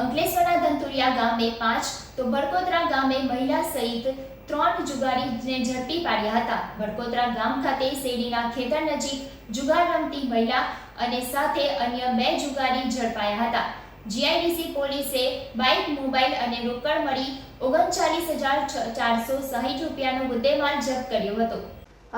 અંકલેશ્વરના ધંતુરિયા ગામે પાંચ, તો ભડકોદરા ગામે મહિલા સહિત ત્રણ જુગારીને ઝડપી પાડ્યા હતા. ભડકોદરા ગામ ખાતે શેરડીના ખેતર નજીક જુગાર રમતી મહિલા અને સાથે અન્ય બે જુગારી ઝડપાયા હતા. જીઆઈડીસી પોલીસે બાઇક, મોબાઈલ અને રોકડ મળી ઓગણચાલીસ હજાર ચારસો સાહીઠ રૂપિયાનો મુદ્દેમાલ જપ્ત કર્યો હતો.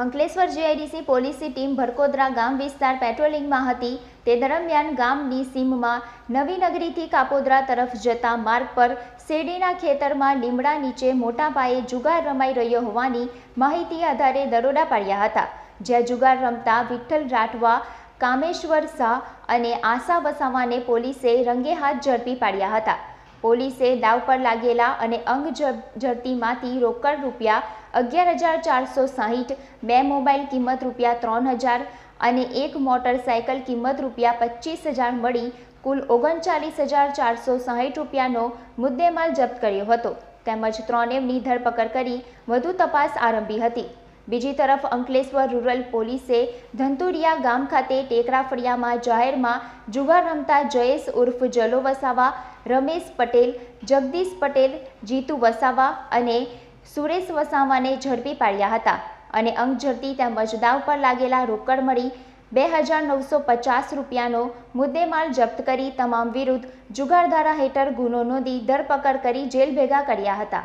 અંકલેશ્વર જીઆઈડીસી પોલીસની ટીમ ભડકોદરા ગામ વિસ્તાર પેટ્રોલિંગમાં હતી. તે દરમિયાન ગામની સીમમાં નવી નગરીથી કાપોદરા તરફ જતા માર્ગ પર શેરડીના ખેતરમાં લીમડા નીચે મોટા પાયે જુગાર રમાઈ રહ્યો હોવાની માહિતી આધારે દરોડા પાડ્યા હતા. જ્યાં જુગાર રમતા વિઠ્ઠલ રાઠવા, કામેશ્વર શાહ અને આશા વસાવાને પોલીસે રંગે હાથ ઝડપી પાડ્યા હતા. પોલીસે દાવ પર લાગેલા અને અંગ જડતીમાંથી રોકડ રૂપિયા અગિયાર હજાર ચારસો સાહીઠ, બે મોબાઈલ કિંમત રૂપિયા ત્રણ હજાર અને એક મોટરસાયકલ કિંમત રૂપિયા પચીસ હજાર મળી કુલ ઓગણચાલીસ હજાર ચારસો સાહીઠ રૂપિયાનો મુદ્દેમાલ જપ્ત કર્યો હતો. તેમજ ત્રણેવની ધરપકડ કરી વધુ તપાસ આરંભી હતી. બીજી તરફ અંકલેશ્વર રૂરલ પોલીસે ધંતુરિયા ગામ ખાતે ટેકરા ફળિયામાં જાહેરમાં જુગાર રમતા જયેશ ઉર્ફ જલો વસાવા, રમેશ પટેલ, જગદીશ પટેલ, જીતુ વસાવા અને સુરેશ વસાવાને ઝડપી પાડ્યા હતા અને અંગ ઝડપી તેમજ દાવ પર લાગેલા રોકડ મળી બે હજાર નવસો પચાસ રૂપિયાનો મુદ્દેમાલ જપ્ત કરી તમામ વિરુદ્ધ જુગારધારા હેઠળ ગુનો નોંધી ધરપકડ કરી જેલ ભેગા કર્યા હતા.